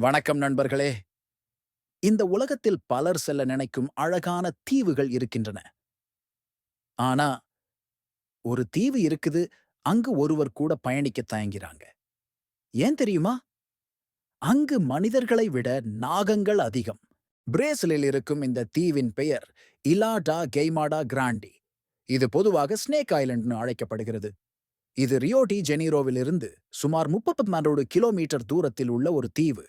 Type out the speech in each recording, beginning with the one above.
வணக்கம் நண்பர்களே. இந்த உலகத்தில் பலர் செல்ல நினைக்கும் அழகான தீவுகள் இருக்கின்றன. ஆனா ஒரு தீவு இருக்குது அங்கு ஒருவர் கூட பயணிக்க தயங்கிறாங்க ஏன் தெரியுமா? அங்கு மனிதர்களை விட நாகங்கள் அதிகம். பிரேசிலில் இருக்கும் இந்த தீவின் பெயர் இலாடா கெய்மாடா கிராண்டி. இது பொதுவாக ஸ்னேக் ஐலண்ட்னு அழைக்கப்படுகிறது. இது ரியோ டி ஜெனீரோவிலிருந்து சுமார் முப்பத்தி கிலோமீட்டர் தூரத்தில் உள்ள ஒரு தீவு.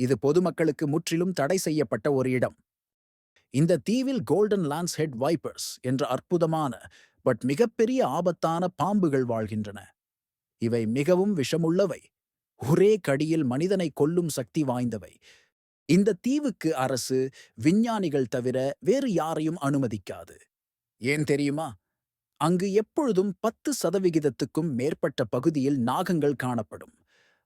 இது பொதுமக்களுக்கு முற்றிலும் தடை செய்யப்பட்ட ஒரு இடம். இந்த தீவில் கோல்டன் லான்ஸ் ஹெட் வைப்பர்ஸ் என்ற அற்புதமான பட் மிகப்பெரிய ஆபத்தான பாம்புகள் வாழ்கின்றன. இவை மிகவும் விஷமுள்ளவை. ஒரே கடியில் மனிதனை கொல்லும் சக்தி வாய்ந்தவை. இந்த தீவுக்கு அரசு விஞ்ஞானிகள் தவிர வேறு யாரையும் அனுமதிக்காது. ஏன் தெரியுமா? அங்கு எப்பொழுதும் பத்து சதவிகிதத்துக்கும் மேற்பட்ட பகுதியில் நாகங்கள் காணப்படும்.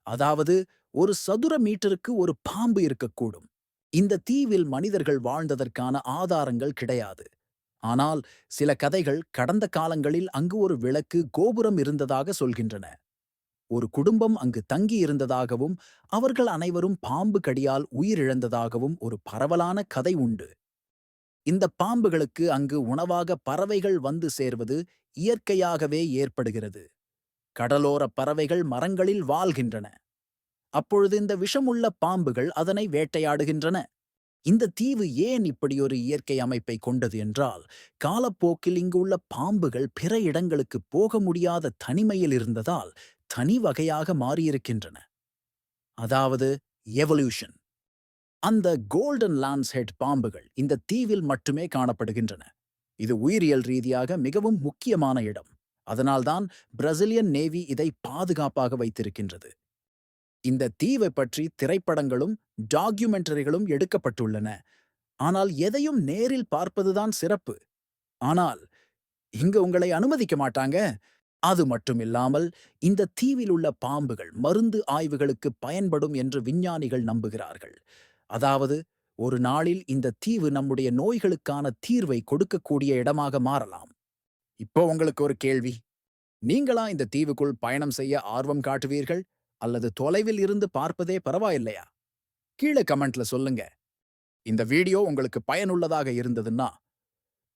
அதாவது ஒரு சதுர மீட்டருக்கு ஒரு பாம்பு இருக்கக்கூடும். இந்த தீவில் மனிதர்கள் வாழ்ந்ததற்கான ஆதாரங்கள் கிடையாது. ஆனால் சில கதைகள் கடந்த காலங்களில் அங்கு ஒரு விளக்கு கோபுரம் இருந்ததாக சொல்கின்றன. ஒரு குடும்பம் அங்கு தங்கி இருந்ததாகவும் அவர்கள் அனைவரும் பாம்பு கடியால் உயிரிழந்ததாகவும் ஒரு பரவலான கதை உண்டு. இந்த பாம்புகளுக்கு அங்கு உணவாக பறவைகள் வந்து சேர்வது இயற்கையாகவே ஏற்படுகிறது. கடலோர பறவைகள் மரங்களில் வாழ்கின்றன. அப்பொழுது இந்த விஷமுள்ள பாம்புகள் அதனை வேட்டையாடுகின்றன. இந்த தீவு ஏன் இப்படி ஒரு இயற்கை அமைப்பை கொண்டது என்றால் காலப்போக்கில் இங்குள்ள பாம்புகள் பிற இடங்களுக்கு போக முடியாத தனிமையில் இருந்ததால் தனி வகையாக மாறியிருக்கின்றன. அதாவது எவல்யூஷன் அந்த கோல்டன் லான்ஸ்ஹெட் பாம்புகள் இந்த தீவில் மட்டுமே காணப்படுகின்றன. இது உயிரியல் ரீதியாக மிகவும் முக்கியமான இடம். அதனால்தான் பிரசிலியன் நேவி இதை பாதுகாப்பாக வைத்திருக்கின்றது. இந்த தீவை பற்றி திரைப்படங்களும் டாக்குமெண்டரிகளும் எடுக்கப்பட்டுள்ளன. ஆனால் எதையும் நேரில் பார்ப்பதுதான் சிறப்பு. ஆனால் இங்க உங்களை அனுமதிக்க மாட்டாங்க. அது மட்டுமில்லாமல் இந்த தீவில் உள்ள பாம்புகள் மருந்து ஆய்வுகளுக்கு பயன்படும் என்று விஞ்ஞானிகள் நம்புகிறார்கள். அதாவது ஒரு நாளில் இந்த தீவு நம்முடைய நோய்களுக்கான தீர்வை கொடுக்கக்கூடிய இடமாக மாறலாம். இப்போ உங்களுக்கு ஒரு கேள்வி. நீங்களா இந்த தீவுக்குள் பயணம் செய்ய ஆர்வம் காட்டுவீர்கள்? அல்லது தொலைவில் இருந்து பார்ப்பதே பரவாயில்லையா? கீழே கமெண்ட்ல சொல்லுங்க. இந்த வீடியோ உங்களுக்கு பயனுள்ளதாக இருந்ததுன்னா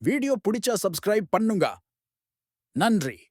வீடியோ பிடிச்சா சப்ஸ்கிரைப் பண்ணுங்க. நன்றி.